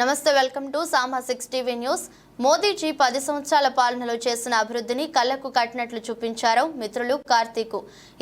నమస్తే welcome to Sama six TV news. Modiji పది సంవత్సరాల పాలనలో చేసిన అభివృద్ధిని కళ్ళకు కట్టినట్లు చూపించారు మిత్రులు కార్తీక్.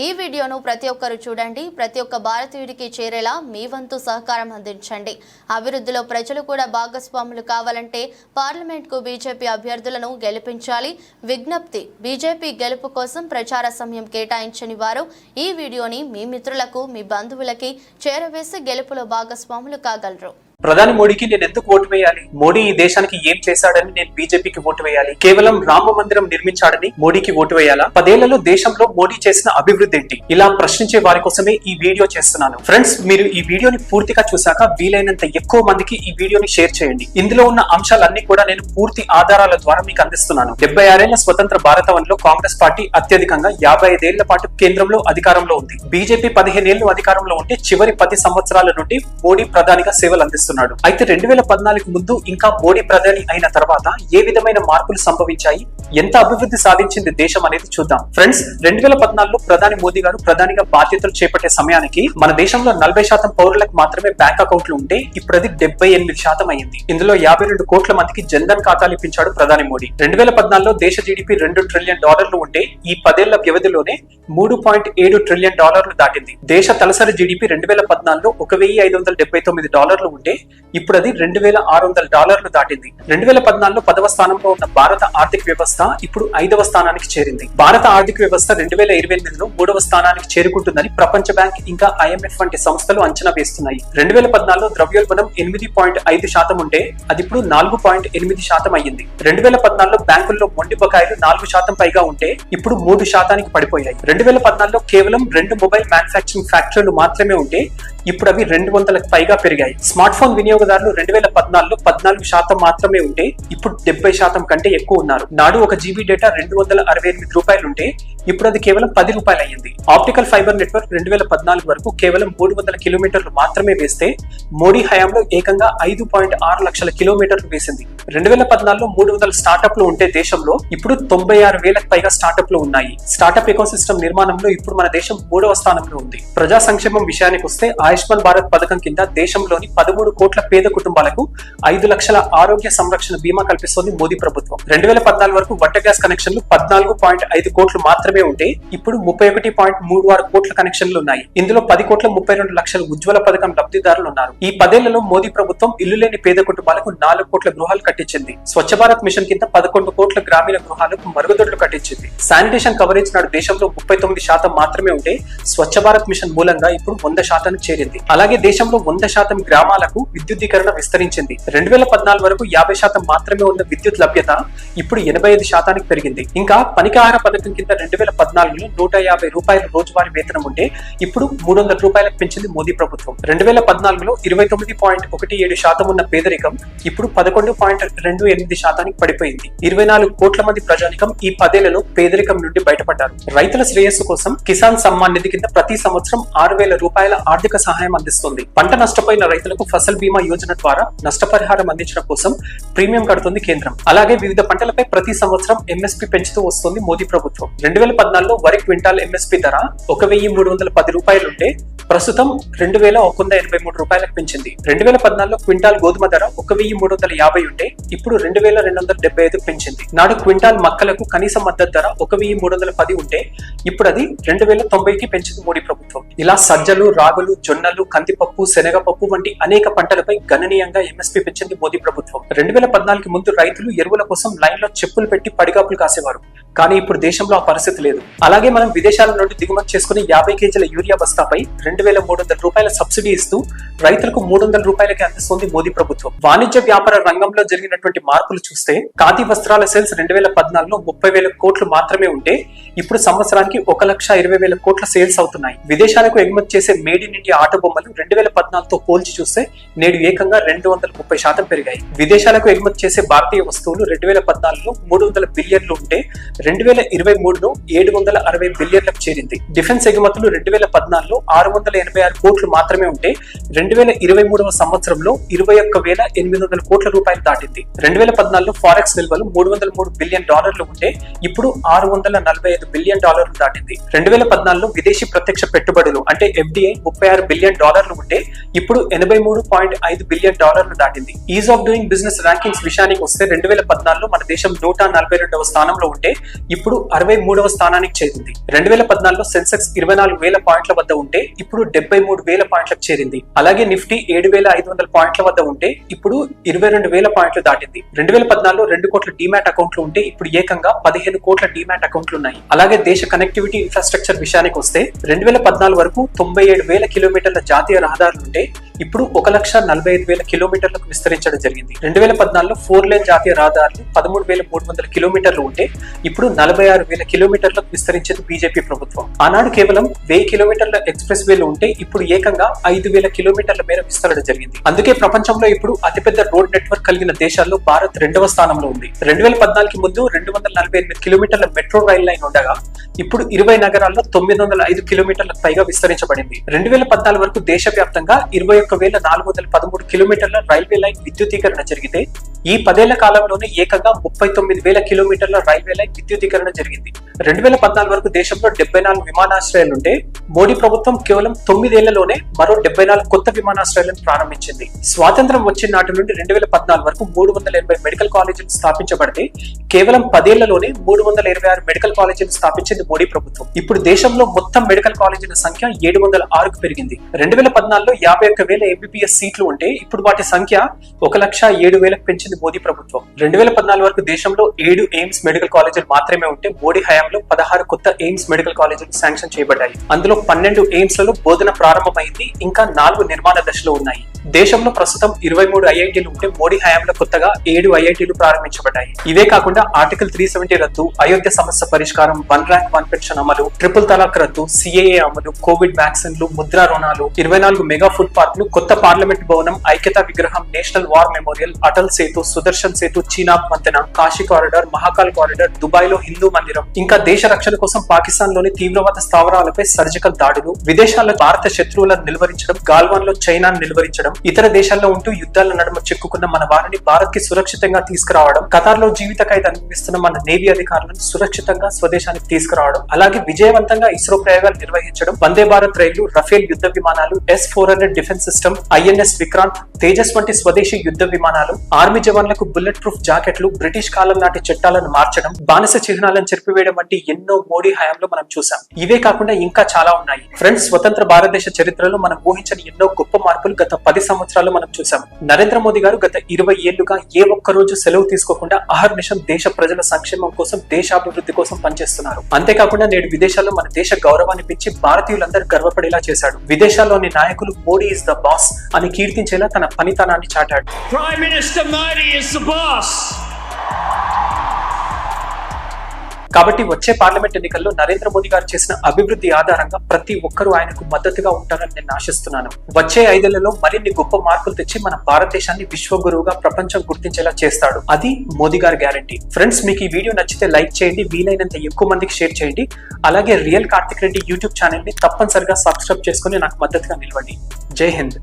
ఈ వీడియోను ప్రతి ఒక్కరు చూడండి ప్రతి ఒక్క భారతీయుడికి చేరేలా మీ వంతు సహకారం అందించండి. అభివృద్ధిలో ప్రజలు కూడా భాగస్వాములు కావాలంటే పార్లమెంట్కు బీజేపీ అభ్యర్థులను గెలిపించాలి. విజ్ఞప్తి బీజేపీ గెలుపు కోసం ప్రచార సమయం కేటాయించని వారు ఈ వీడియోని మీ మిత్రులకు మీ బంధువులకి చేరవేసి గెలుపులో భాగస్వాములు కాగలరు. ప్రధాని మోడీకి నేను ఎందుకు ఓటు వేయాలి? మోడీ ఈ దేశానికి ఏం చేశాడని నేను బీజేపీకి ఓటు వేయాలి? కేవలం రామ మందిరం నిర్మించాడని మోడీకి ఓటు వేయాలా? పదేళ్ళలో దేశంలో మోడీ చేసిన అభివృద్ధి ఏంటి? ఇలా ప్రశ్నించే వారి కోసమే ఈ వీడియో చేస్తున్నాను. ఫ్రెండ్స్ మీరు ఈ వీడియోని పూర్తిగా చూశాక వీలైనంత ఎక్కువ మందికి ఈ వీడియోని షేర్ చేయండి. ఇందులో ఉన్న అంశాలన్నీ కూడా నేను పూర్తి ఆధారాల ద్వారా మీకు అందిస్తున్నాను. డెబ్బై ఆరేళ్ళ స్వతంత్ర భారతవన్లో కాంగ్రెస్ పార్టీ అత్యధికంగా యాభై ఐదేళ్ళ పాటు కేంద్రంలో అధికారంలో ఉంది. బీజేపీ పదిహేనేళ్ళు అధికారంలో ఉంటే చివరి పది సంవత్సరాల నుండి మోడీ ప్రధానిగా సేవలు చేస్తున్నాడు. అయితే రెండు వేల పద్నాలుగు ముందు ఇంకా మోడీ ప్రధాని అయిన తర్వాత ఏ విధమైన మార్పులు సంభవించాయి? ఎంత అభివృద్ధి సాధించింది దేశం అనేది చూద్దాం. ఫ్రెండ్స్ రెండు వేల పద్నాలుగులో ప్రధాని మోదీ గారు ప్రధానిగా బాధ్యతలు చేపట్టే సమయానికి మన దేశంలో నలభై శాతం పౌరులకు మాత్రమే బ్యాంక్ అకౌంట్లు ఉంటే ఇప్పుడు అది డెబ్బై ఎనిమిది శాతం అయింది ఇందులో యాభై రెండు కోట్ల మందికి జన్ధన్ ఖాతాలు ఇప్పించాడు ప్రధాని మోడీ. రెండు వేల పద్నాలుగులో దేశ జీడిపి రెండు ట్రిలియన్ డాలర్లు ఉంటే ఈ పదేళ్ళ వ్యవధిలోనే మూడు పాయింట్ ఏడు ట్రిలియన్ డాలర్లు దాటింది. దేశ తలసరి జీడిపి రెండు వేల పద్నాలుగులో ఒక వెయ్యి ఐదు వందల డెబ్బై తొమ్మిది డాలర్లు ఉంటే ఇప్పుడు అది రెండు వేల ఆరు వందల డాలర్లు దాటింది. రెండు వేల పద్నాలుగులో పదవ స్థానంలో ఉన్న భారత ఆర్థిక వ్యవస్థ ఇప్పుడు ఐదవ స్థానానికి చేరింది. భారత ఆర్థిక వ్యవస్థ రెండు వేల ఇరవై ఎనిమిదిలో మూడవ స్థానానికి చేరుకుంటుందని ప్రపంచ బ్యాంక్ ఇంకా ఐఎంఎఫ్ వంటి సంస్థలు అంచనా వేస్తున్నాయి. రెండు వేల పద్నాలుగులో ద్రవ్యోల్బణం ఎనిమిది పాయింట్ ఐదు శాతం ఉంటే అది ఇప్పుడు నాలుగు పాయింట్ ఎనిమిది శాతం అయ్యింది. రెండు వేల పద్నాలుగులో బ్యాంకుల్లో మొండి బకాయిలు నాలుగు శాతం పైగా ఉంటే ఇప్పుడు మూడు శాతానికి పడిపోయాయి. రెండు వేల పద్నాలుగులో కేవలం రెండు మొబైల్ మ్యానుఫాక్చరింగ్ ఫ్యాక్టరీలు మాత్రమే ఉంటే ఇప్పుడు అవి రెండు వందలకు పైగా పెరిగాయి. స్మార్ట్ ఫోన్ వినియోగదారులు రెండు వేల పద్నాలుగులో పద్నాలుగు శాతం మాత్రమే ఉంటే ఇప్పుడు డెబ్బై శాతం కంటే ఎక్కువ ఉన్నారు. నాడు ఒక జీబీ డేటా రెండు వందల అరవై ఎనిమిది రూపాయలుంటే ఇప్పుడు అది కేవలం పది రూపాయలు అయ్యింది ఆప్టికల్ ఫైబర్ నెట్వర్క్ రెండు వేల పద్నాలుగు వరకు కేవలం మూడు వందల కిలోమీటర్లు మాత్రమే వేస్తే మోడీ హయాంలో ఏకంగా ఐదు పాయింట్ ఆరు లక్షల కిలోమీటర్లు వేసింది. రెండు వేల పద్నాలుగులో మూడు వందల స్టార్టప్లు ఉంటే దేశంలో ఇప్పుడు తొంభై ఆరు వేలకు పైగా స్టార్టప్లు ఉన్నాయి. స్టార్టప్ ఎకోసిస్టమ్ నిర్మాణంలో ఇప్పుడు మన దేశం మూడవ స్థానంలో ఉంది. ప్రజా సంక్షేమం విషయానికి వస్తే ఆయుష్మాన్ భారత్ పథకం కింద దేశంలోని పదమూడు కోట్ల పేద కుటుంబాలకు ఐదు లక్షల ఆరోగ్య సంరక్షణ బీమా కల్పిస్తోంది మోదీ ప్రభుత్వం. రెండు వేల పద్నాలుగు వరకు వంట గ్యాస్ కనెక్షన్లు పద్నాలుగు పాయింట్ ఐదు కోట్లు మాత్రమే ఉంటే ఇప్పుడు ముప్పై ఒకటి పాయింట్ మూడు ఆరు కోట్ల కనెక్షన్లు ఉన్నాయి. ఇందులో పది కోట్ల ముప్పై రెండు లక్షల ఉజ్వల పథకం లబ్ధిదారులు ఉన్నారు. ఈ పదేళ్ళలో మోదీ ప్రభుత్వం ఇల్లు లేని పేద కుటుంబాలకు నాలుగు కోట్ల గృహాలు కట్టించింది. స్వచ్ఛ భారత్ మిషన్ కింద పదకొండు కోట్ల గ్రామీణ గృహాలకు మరుగుదొడ్లు కట్టించింది. శానిటేషన్ కవరేజ్ నాడు దేశంలో ముప్పై తొమ్మిది శాతం మాత్రమే ఉంటే స్వచ్ఛ భారత్ మిషన్ మూలంగా ఇప్పుడు వంద శాతానికి చేరింది. అలాగే దేశంలో వంద శాతం గ్రామాలకు విద్యుద్దీకరణ విస్తరించింది. రెండు వేల పద్నాలుగు వరకు యాభై శాతం మాత్రమే ఉన్న విద్యుత్ లభ్యత ఇప్పుడు ఎనభై ఐదు శాతానికి పెరిగింది. ఇంకా పనికాహార పథకం కింద రెండు వేల పద్నాలుగులో నూట యాభై రూపాయల రోజువారీ వేతనం ఉంటే ఇప్పుడు మూడు వందల రూపాయలకు పెంచింది మోదీ ప్రభుత్వం. రెండు వేల పద్నాలుగులో ఇరవై తొమ్మిది పాయింట్ ఒకటి ఏడు శాతం ఉన్న పేదరికం ఇప్పుడు పదకొండు పాయింట్ రెండు ఎనిమిది శాతానికి పడిపోయింది. ఇరవై నాలుగు కోట్ల మంది ప్రజానికం ఈ పదేళ్ళలో పేదరికం నుండి బయటపడ్డారు. రైతుల శ్రేయస్సు కోసం కిసాన్ సమ్మాన్ నిధి కింద ప్రతి సంవత్సరం ఆరు వేల రూపాయల ఆర్థిక సహాయం అందిస్తుంది. పంట నష్టపోయిన రైతులకు ఫసల్ బీమా యోజన ద్వారా నష్టపరిహారం అందించడం కోసం ప్రీమియం కడుతుంది కేంద్రం. అలాగే వివిధ పంటలపై ప్రతి సంవత్సరం ఎంఎస్పీ పెంచుతూ వస్తుంది మోదీ ప్రభుత్వం. రెండు వేల పద్నాలుగులో వరి క్వింటాల్ ఎంఎస్పి ధర ఒక వెయ్యి మూడు వందల పది రూపాయలుంటే ప్రస్తుతం రెండు వేల ఒక వంద ఎనభై మూడు రూపాయలకు పెంచింది. రెండు వేల పద్నాలుగులో క్వింటాల్ గోధుమ ధర ఒక వెయ్యి మూడు వందల యాభై ఉంటే ఇప్పుడు రెండు వేల రెండు వందల డెబ్బై ఐదు పెంచింది. నాడు క్వింటాల్ మక్కలకు కనీస మద్దతు ధర ఒక వెయ్యి మూడు వందల పది ఉంటే ఇప్పుడు అది రెండు వేల తొంభైకి పెంచింది మోడీ ప్రభుత్వం. ఇలా సజ్జలు రాగులు జొన్నలు కందిపప్పు శనగపప్పు వంటి అనేక పంటలపై గణనీయంగా ఎంఎస్పి పెంచింది మోదీ ప్రభుత్వం. రెండు వేల పద్నాలుగు ముందు రైతులు ఎరువుల కోసం లైన్లో చెప్పులు పెట్టి పడిగాపులు కాసేవారు. కానీ ఇప్పుడు దేశంలో ఆ పరిస్థితి లేదు. అలాగే మనం విదేశాల నుండి దిగుమతి చేసుకుని యాభై కేజీల యూరియా బస్తాపై రెండు వేల మూడు వందల రూపాయల సబ్సిడీ ఇస్తూ రైతులకు మూడు వందల రూపాయలకి అందిస్తుంది మోదీ ప్రభుత్వం. వాణిజ్య వ్యాపార రంగంలో జరిగినటువంటి మార్పులు చూస్తే ఖాదీ వస్త్రాల సేల్స్ రెండు వేల పద్నాలుగులో ముప్పై వేల కోట్లు మాత్రమే ఉంటే ఇప్పుడు సంవత్సరానికి ఒక లక్ష ఇరవై వేల కోట్ల సేల్స్ అవుతున్నాయి. విదేశాలకు ఎగుమతి చేసే మేడ్ ఇన్ ఇండియా ఆట బొమ్మలు రెండు వేల పద్నాలుగుతో పోల్చి చూస్తే నేడు ఏకంగా రెండు వందల ముప్పై శాతం పెరిగాయి. విదేశాలకు ఎగుమతి చేసే భారతీయ వస్తువులు రెండు వేల పద్నాలుగులో మూడు వందల బిలియన్లు ఉంటే రెండు వేల ఇరవై మూడులో ఏడు వందల అరవై బిలియన్లకు చేరింది. డిఫెన్స్ ఎగుమతులు రెండు వేల పద్నాలుగులో ఆరు వందల ఎనభై ఆరు కోట్లు మాత్రమే ఉంటే రెండు వేల ఇరవై మూడవ సంవత్సరంలో ఇరవై ఒక్క వేల ఎనిమిది వందల కోట్ల రూపాయలు దాటింది. రెండు వేల పద్నాలుగులో ఫారెక్స్ నిల్వలు మూడు వందల మూడు బిలియన్ డాలర్లు ఉంటే ఇప్పుడు ఆరు వందల నలభై ఐదు బిలియన్ డాలర్లు దాటింది. రెండు వేల పద్నాలుగులో విదేశీ ప్రత్యక్ష పెట్టుబడులు అంటే ఎఫ్డిఐ ముప్పై ఆరు బిలియన్ డాలర్లు ఉంటే ఇప్పుడు ఎనభై మూడు పాయింట్ ఐదు బిలియన్ డాలర్లు దాటింది. Ease of doing business rankings విషయానికి వస్తే రెండు వేల పద్నాలుగులో మన దేశం నూట నలభై రెండవ స్థానంలో ఉంటే ఇప్పుడు అరవై మూడవ స్థానానికి చేరింది. రెండు వేల పద్నాలుగులో సెన్సెక్స్ ఇరవై నాలుగు వేల పాయింట్ల వద్ద ఉంటే ఇప్పుడు డెబ్బై మూడు వేల పాయింట్లకు చేరింది. అలాగే నిఫ్టీ ఏడు వేల ఐదు వందల పాయింట్ల వద్ద ఉంటే ఇప్పుడు ఇరవై రెండు వేల పాయింట్లు దాటింది. రెండు వేల పద్నాలుగులో రెండు కోట్ల డిమాట్ అకౌంట్లు ఉంటే ఇప్పుడు ఏకంగా పదిహేను కోట్ల డిమాట్ అకౌంట్లు ఉన్నాయి. అలాగే దేశ కనెక్టివిటీ ఇన్ఫ్రాస్ట్రక్చర్ విషయానికి వస్తే రెండు వేల పద్నాలుగు వరకు తొంభై ఏడు వేల కిలోమీటర్ల జాతీయ రహదారులు ఉంటే ఇప్పుడు ఒక లక్ష నలభై ఐదు వేల కిలోమీటర్లకు విస్తరించడం జరిగింది. రెండు వేల పద్నాలుగులో ఫోర్ లేన్ జాతీయ రహదారులు పదమూడు వేల మూడు వందల కిలోమీటర్లు ఉంటే ఇప్పుడు నలభై ఆరు వేల కిలోమీటర్లకు విస్తరించింది బీజేపీ ప్రభుత్వం. ఆనాడు కేవలం వెయ్యి కిలోమీటర్ల ఎక్స్ప్రెస్ వేలు ఉంటే ఇప్పుడు ఏకంగా ఐదు వేల కిలోమీటర్ల మేర విస్తరణ జరిగింది. అందుకే ప్రపంచంలో ఇప్పుడు అతిపెద్ద రోడ్ నెట్వర్క్ కలిగిన దేశాల్లో భారత్ రెండవ స్థానంలో ఉంది. రెండు వేల పద్నాలుగు ముందు రెండు వందల నలభై ఎనిమిది కిలోమీటర్ల మెట్రో రైల్ లైన్ ఉండగా ఇప్పుడు ఇరవై నగరాల్లో తొమ్మిది వందల ఐదు కిలోమీటర్లకు పైగా విస్తరించబడింది. రెండు వేల పద్నాలుగు వరకు దేశవ్యాప్తంగా ఇరవై ఒక్క వేల నాలుగు వందల పదమూడు కిలోమీటర్ల రైల్వే లైన్ విద్యుతీకరణ జరిగితే ఈ పదేళ్ళ కాలంలోనే ఏకంగా ముప్పై తొమ్మిది వేల కిలోమీటర్ల రైల్వే లైన్ విద్యుతీకరణ జరిగింది. రెండు వేల పద్నాలుగు వరకు దేశంలో డెబ్బై నాలుగు విమానాశ్రయాలుంటే మోడీ ప్రభుత్వం కేవలం తొమ్మిదేళ్ళలోనే మరో డెబ్బై నాలుగు కొత్త విమానాశ్రయాలను ప్రారంభించింది. స్వాతంత్రం వచ్చిన నాటి నుండి రెండు వేల పద్నాలుగు వరకు మూడు వందల ఎనభై మెడికల్ కాలేజీలు స్థాపించబడితే కేవలం పదేళ్ళలోనే మూడు వందల ఇరవై ఆరు మెడికల్ కాలేజీలు స్థాపించింది మోడీ ప్రభుత్వం. ఇప్పుడు దేశంలో మొత్తం మెడికల్ కాలేజీల సంఖ్య ఏడు వందల ఆరుకు పెరిగింది. రెండు వేల పద్నాలుగులో యాభై ఒక్క వేల ఎంబీబీఎస్ సీట్లు ఉంటే ఇప్పుడు వాటి సంఖ్య ఒక లక్ష ఏడు వేలకు పెంచింది మోదీ ప్రభుత్వం. రెండు వేల పద్నాలుగు వరకు దేశంలో ఏడు ఎయిమ్స్ మెడికల్ కాలేజీలు మాత్రమే ఉంటే మోడీ హయాంలో పదహారు కొత్త ఎయిమ్స్ మెడికల్ కాలేజీలు శాంక్షన్ చేయబడ్డాయి. అందులో పన్నెండు ఎయిమ్స్లలో బోధన ప్రారంభమైంది ఇంకా నాలుగు నిర్మాణ దశలో ఉన్నాయి. దేశంలో ప్రస్తుతం ఇరవై మూడు ఐఐటీలు ఉంటే మోడీ హయాంలో కొత్తగా ఏడు ఐఐటీలు ప్రారంభించబడ్డాయి. ఇవే కాకుండా ఆర్టికల్ త్రీ సెవెంటీ రద్దు అయోధ్య సమస్య పరిష్కారం వన్ ర్యాంక్ వన్ పెన్షన్ అమలు. ట్రిపుల్ తలాక్ రద్దు సిఏఏ అమలు కోవిడ్ వ్యాక్సిన్లు ముద్రా రుణాలు ఇరవై నాలుగు మెగా ఫుడ్ పార్కులు కొత్త పార్లమెంట్ భవనం ఐక్యతా విగ్రహం national war memorial Atal Setu Sudarshan Setu Chenab వంతెన కాశీ కారిడార్ మహాకాల్ కారిడార్ దుబాయ్లో హిందూ మందిరం. ఇంకా దేశ రక్షణ కోసం పాకిస్తాన్లోని తీవ్రవాద స్థావరాలపై సర్జికల్ దాడులు విదేశాల్లో భారత శత్రువులను నిలువరించడం గాల్వాన్లో చైనాను నిలువరించడం ఇతర దేశాల్లో ఉంటూ యుద్ధాల నడుమ చిక్కుకున్న మన వారిని భారత్కి సురక్షితంగా తీసుకురావడం ఖతార్లో జీవిత ఖైదు అనుభవిస్తున్న మన నేవీ అధికారులను సురక్షితంగా స్వదేశానికి తీసుకురావడం అలాగే విజయవంతంగా ఇస్రో ప్రయోగాలు నిర్వహించడం. వందే భారత్ రైళ్ళు రఫేల్ యుద్ధ విమానాలు S four hundred defence system INS Vikrant Tejas వంటి స్వదేశీ యుద్ధ విమానాలు ఆర్మీ జవాన్లకు బుల్లెట్ ప్రూఫ్ జాకెట్లు బ్రిటిష్ కాలం నాటి చట్టాలను మార్చడం బానిస చిహ్నాలను చెరిపివేయడం వంటి ఎన్నో మోడీ హయాంలో మనం చూసాం ఇవే కాకుండా ఇంకా చాలా ఉన్నాయి. ఫ్రెండ్స్ స్వతంత్ర భారతదేశ చరిత్రలో మనం ఊహించని ఎన్నో గొప్ప మార్పులు గత పది సంవత్సరాలు మనం చూసాం నరేంద్ర మోదీ గారు గత ఇరవై ఏళ్ళుగా ఏ ఒక్క రోజు సెలవు తీసుకోకుండా అహర్నిశం దేశ ప్రజల సంక్షేమం కోసం దేశాభివృద్ధి కోసం పనిచేస్తున్నారు. అంతేకాకుండా నేడు విదేశాల్లో మన దేశ గౌరవాన్ని పెంచి భారతీయులందరూ గర్వపడేలా చేశాడు. విదేశాల్లోని నాయకులు మోడీ ఇస్ ద బాస్ అని కీర్తించేలా తన పనితనాన్ని చాటాడు. Prime minister Modi is the boss కాబట్టి వచ్చే పార్లమెంట్ ఎన్నికల్లో నరేంద్ర మోదీ గారు చేసిన అభివృద్ధి ఆధారంగా ప్రతి ఒక్కరూ ఆయనకు మద్దతుగా ఉంటారని నేను ఆశిస్తున్నాను. వచ్చే ఐదేళ్ళలో మరిన్ని గొప్ప మార్పులు తెచ్చి మన భారతదేశాన్ని విశ్వగురువుగా ప్రపంచం గుర్తించేలా చేస్తాడు. అది మోదీ గారి గ్యారంటీ. ఫ్రెండ్స్ మీకు ఈ వీడియో నచ్చితే లైక్ చేయండి వీలైనంత ఎక్కువ మందికి షేర్ చేయండి. అలాగే రియల్ కార్తిక్ రెడ్డి యూట్యూబ్ ఛానల్ని తప్పనిసరిగా సబ్స్క్రైబ్ చేసుకుని నాకు మద్దతుగా నిలవండి. జై హింద్.